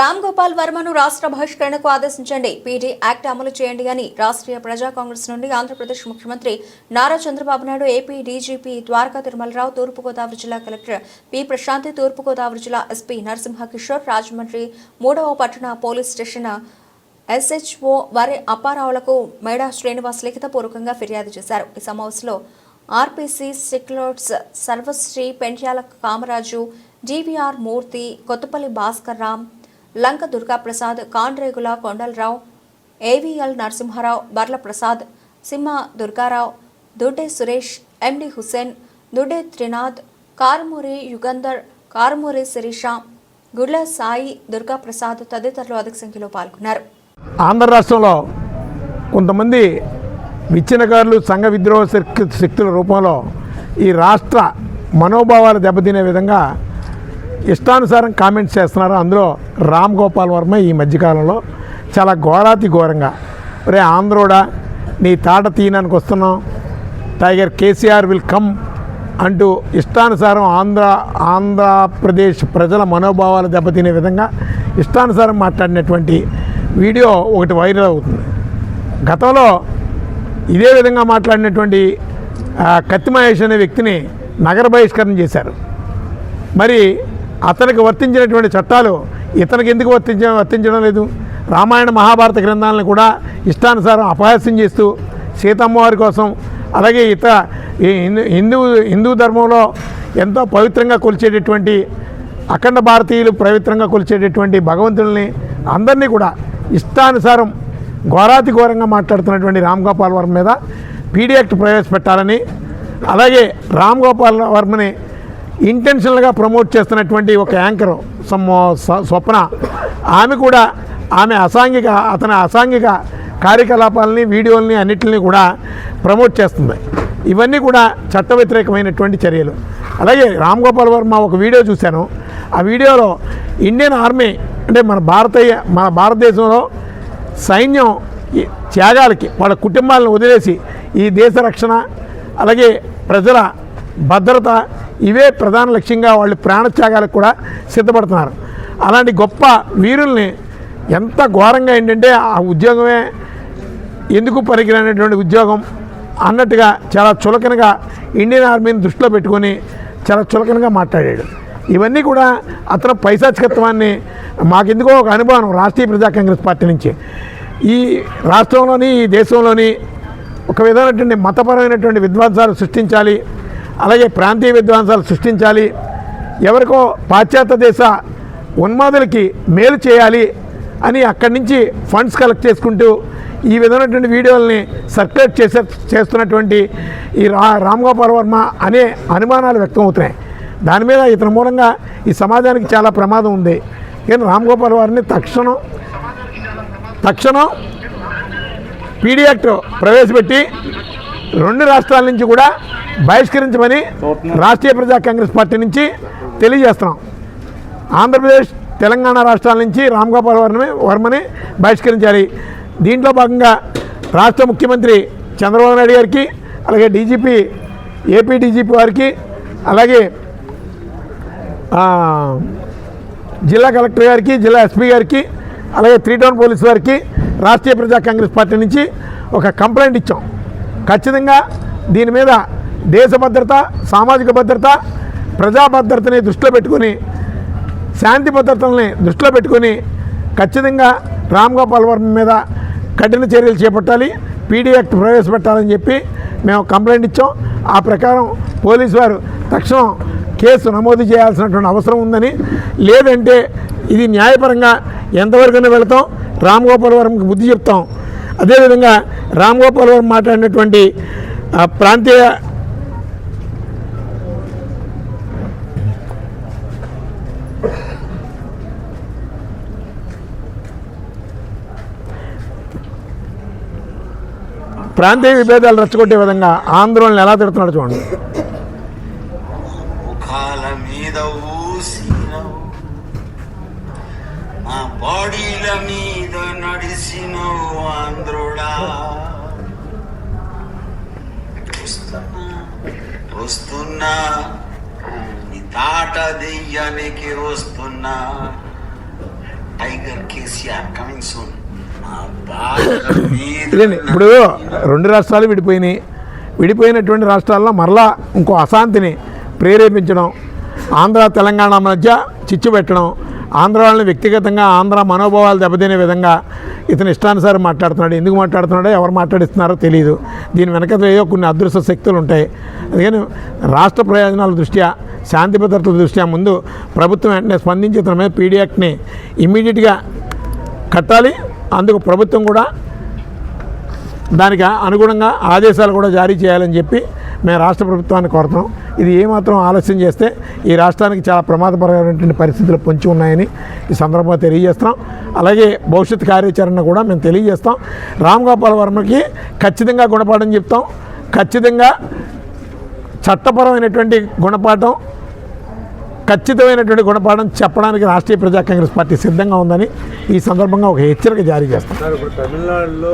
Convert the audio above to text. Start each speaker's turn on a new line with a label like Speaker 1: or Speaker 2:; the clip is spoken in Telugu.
Speaker 1: రామ్ గోపాల్ వర్మను రాష్ట్ర బహిష్కరణకు ఆదేశించండి. పీడీ యాక్ట్ అమలు చేయండి అని రాష్ట్రీయ ప్రజా కాంగ్రెస్ నుండి ఆంధ్రప్రదేశ్ ముఖ్యమంత్రి నారా చంద్రబాబు నాయుడు ఏపీ డీజీపీ ద్వారకా తిరుమలరావు తూర్పుగోదావరి జిల్లా కలెక్టర్ పి. ప్రశాంతి తూర్పుగోదావరి జిల్లా ఎస్పీ నరసింహ కిషోర్ రాజమండ్రి మూడవ పట్టణ పోలీస్ స్టేషన్ ఎస్హెచ్ఓ వారి అప్పారావులకు మేడా శ్రీనివాస్ లిఖితపూర్వకంగా ఫిర్యాదు చేశారు. ఈ సమావేశంలో RPC సిక్లోట్స్ Sarvashri Pentyala Kamaraju DVR Murthy Kothapalli Bhaskar Ram Lanka Durgaprasad Kandregula Kondalarao AVL Narasimharao Barla Prasad Simha Durgarao Dudde Suresh MD Hussain దుడ్డే త్రినాథ్ కారుమూరి యుగంధర్ కారుమూరి శిరీష గుడ్ల సాయి దుర్గాప్రసాద్ తదితరులు అధిక సంఖ్యలో పాల్గొన్నారు.
Speaker 2: ఆంధ్ర రాష్ట్రంలో కొంతమంది విచ్ఛిన్నకారులు సంఘ విద్రోహ శక్తుల రూపంలో ఈ రాష్ట్ర మనోభావాలు దెబ్బతినే విధంగా ఇష్టానుసారం కామెంట్స్ చేస్తున్నారు. అందులో రామ్ గోపాల్ వర్మ ఈ మధ్యకాలంలో చాలా ఘోరాతి ఘోరంగా రే ఆంధ్రోడా నీ తాట తీయడానికి వస్తున్నాం టైగర్ కేసీఆర్ విల్ కమ్ అంటూ ఇష్టానుసారం ఆంధ్ర ఆంధ్రప్రదేశ్ ప్రజల మనోభావాలు దెబ్బతినే విధంగా ఇష్టానుసారం మాట్లాడినటువంటి వీడియో ఒకటి వైరల్ అవుతుంది. గతంలో ఇదే విధంగా మాట్లాడినటువంటి కత్తి మహేష్ అనే వ్యక్తిని నగర బహిష్కరణ చేశారు. మరి అతనికి వర్తించినటువంటి చట్టాలు ఇతనికి ఎందుకు వర్తించ వర్తించడం లేదు? రామాయణ మహాభారత గ్రంథాలను కూడా ఇష్టానుసారం అపహాస్యం చేస్తూ సీతమ్మవారి కోసం అలాగే ఇతర ఈ హిందూ హిందూ హిందూ ధర్మంలో ఎంతో పవిత్రంగా కొలిచేటటువంటి అఖండ భారతీయులు పవిత్రంగా కొలిచేటటువంటి భగవంతుల్ని అందరినీ కూడా ఇష్టానుసారం ఘోరాతి ఘోరంగా మాట్లాడుతున్నటువంటి రామ్ గోపాల్ వర్మ మీద పీడీ యాక్ట్ ప్రవేశపెట్టాలని అలాగే రామ్ గోపాల్ వర్మని ఇంటెన్షనల్గా ప్రమోట్ చేస్తున్నటువంటి ఒక యాంకర్ సమ్ uh, స్వప్న. ఆమె కూడా ఆమె అసాంఘిక అతని అసాంఘిక కార్యకలాపాలని వీడియోలని అన్నిటిని కూడా ప్రమోట్ చేస్తుంది. ఇవన్నీ కూడా చట్ట వ్యతిరేకమైనటువంటి చర్యలు. అలాగే రామ్ గోపాల్ వర్మ ఒక వీడియో చూశాను. ఆ వీడియోలో ఇండియన్ ఆర్మీ అంటే మన భారతీయ మన భారతదేశంలో సైన్యం త్యాగాలకి వాళ్ళ కుటుంబాలను వదిలేసి ఈ దేశ రక్షణ అలాగే ప్రజల భద్రత ఇవే ప్రధాన లక్ష్యంగా వాళ్ళు ప్రాణత్యాగాలకు కూడా సిద్ధపడుతున్నారు. అలాంటి గొప్ప వీరుల్ని ఎంత ఘోరంగా ఏంటంటే ఆ ఉద్యోగమే ఎందుకు పనికిరానటువంటి ఉద్యోగం అన్నట్టుగా చాలా చులకనగా ఇండియన్ ఆర్మీని దృష్టిలో పెట్టుకొని చాలా చులకనగా మాట్లాడాడు. ఇవన్నీ కూడా అతను పైశాచికత్వాన్ని మాకెందుకో ఒక అనుభవం రాష్ట్రీయ ప్రజా కాంగ్రెస్ పార్టీ నుంచి. ఈ రాష్ట్రంలోని ఈ దేశంలోని ఒక విధమైనటువంటి మతపరమైనటువంటి విద్వాంసాలు సృష్టించాలి. అలాగే ప్రాంతీయ విద్వాంసాలు సృష్టించాలి. ఎవరికో పాశ్చాత్య దేశ ఉన్మాదులకి మేలు చేయాలి అని అక్కడి నుంచి ఫండ్స్ కలెక్ట్ చేసుకుంటూ ఈ విధమైనటువంటి వీడియోల్ని సర్క్యులేట్ చేసే చేస్తున్నటువంటి ఈ రా రామ్ గోపాల్ వర్మ అనే అనుమానాలు వ్యక్తం అవుతున్నాయి దాని మీద ఇతని మూలంగా ఈ సమాజానికి చాలా ప్రమాదం ఉంది. కానీ రామ్ గోపాల్ వారిని తక్షణం తక్షణం పీడీ యాక్ట్ ప్రవేశపెట్టి రెండు రాష్ట్రాల నుంచి కూడా బహిష్కరించమని రాష్ట్రీయ ప్రజా కాంగ్రెస్ పార్టీ నుంచి తెలియజేస్తున్నాం. ఆంధ్రప్రదేశ్ తెలంగాణ రాష్ట్రాల నుంచి రామ్ గోపాల్ వర్మని వర్మని బహిష్కరించాలి. దీంట్లో భాగంగా రాష్ట్ర ముఖ్యమంత్రి చంద్రబాబు నాయుడు గారికి అలాగే డీజీపీ ఏపీ డీజీపీ వారికి అలాగే జిల్లా కలెక్టర్ గారికి జిల్లా ఎస్పీ గారికి అలాగే త్రీ టౌన్ పోలీస్ వారికి రాష్ట్రీయ ప్రజా కాంగ్రెస్ పార్టీ నుంచి ఒక కంప్లైంట్ ఇచ్చాం. ఖచ్చితంగా దీని మీద దేశ భద్రత సామాజిక భద్రత ప్రజా భద్రతని దృష్టిలో పెట్టుకొని శాంతి భద్రతల్ని దృష్టిలో పెట్టుకొని ఖచ్చితంగా రామ్ గోపాల్ వర్మ మీద కఠిన చర్యలు చేపట్టాలి. పీడీ యాక్ట్ ప్రవేశపెట్టాలని చెప్పి మేము కంప్లైంట్ ఇచ్చాం. ఆ ప్రకారం పోలీసు వారు తక్షణం కేసు నమోదు చేయాల్సినటువంటి అవసరం ఉందని. లేదంటే ఇది న్యాయపరంగా ఎంతవరకైనా వెళతాం. రామ్ గోపాల్ వర్మకి బుద్ధి చెప్తాం. అదేవిధంగా రామ్ గోపాల్ వర్మ మాట్లాడినటువంటి ఆ, ప్రాంతీయ ప్రాంతీయ విభేదాలు రెచ్చగొట్టే విధంగా ఆందోళనలు ఎలా తిడుతున్నాడు చూడండి.
Speaker 3: మీద మా బాడీల మీద నడిసినవు ఆంధ్రుడా వస్తున్నా నీ తాట దెయ్యానికి వస్తున్నా. టైగర్ కేసీఆర్ కమింగ్ సూన్
Speaker 2: ఇప్పుడు రెండు రాష్ట్రాలు విడిపోయినాయి. విడిపోయినటువంటి రాష్ట్రాల్లో మరలా ఇంకో అశాంతిని ప్రేరేపించడం ఆంధ్ర తెలంగాణ మధ్య చిచ్చు పెట్టడం ఆంధ్ర వాళ్ళని వ్యక్తిగతంగా ఆంధ్ర మనోభావాలు దెబ్బతినే విధంగా ఇతను ఇష్టానుసారం మాట్లాడుతున్నాడు. ఎందుకు మాట్లాడుతున్నాడో ఎవరు మాట్లాడిస్తున్నారో తెలియదు దీని వెనక ఏదో కొన్ని అదృశ్య శక్తులు ఉంటాయి. అందుకని రాష్ట్ర ప్రయోజనాల దృష్ట్యా శాంతి భద్రతల దృష్ట్యా ముందు ప్రభుత్వం వెంటనే స్పందించి ఇతని మీద పీడీ యాక్ట్ని ఇమ్మీడియట్గా కట్టాలి. అందుకు ప్రభుత్వం కూడా దానికి అనుగుణంగా ఆదేశాలు కూడా జారీ చేయాలని చెప్పి మేము రాష్ట్ర ప్రభుత్వాన్ని కోరుతాం. ఇది ఏమాత్రం ఆలస్యం చేస్తే ఈ రాష్ట్రానికి చాలా ప్రమాదకరమైనటువంటి పరిస్థితులు పొంచి ఉన్నాయని ఈ సందర్భంగా తెలియజేస్తాం. అలాగే భవిష్యత్ కార్యాచరణ కూడా మేము తెలియజేస్తాం. రామ్ గోపాల్ వర్మకి ఖచ్చితంగా గుణపాఠం చెప్తాం. ఖచ్చితంగా చట్టపరమైనటువంటి గుణపాఠం ఖచ్చితమైనటువంటి గుణపాఠం చెప్పడానికి రాష్ట్రీయ ప్రజా కాంగ్రెస్ పార్టీ సిద్ధంగా ఉందని ఈ సందర్భంగా ఒక హెచ్చరిక జారీ చేస్తాం.
Speaker 4: తమిళనాడులో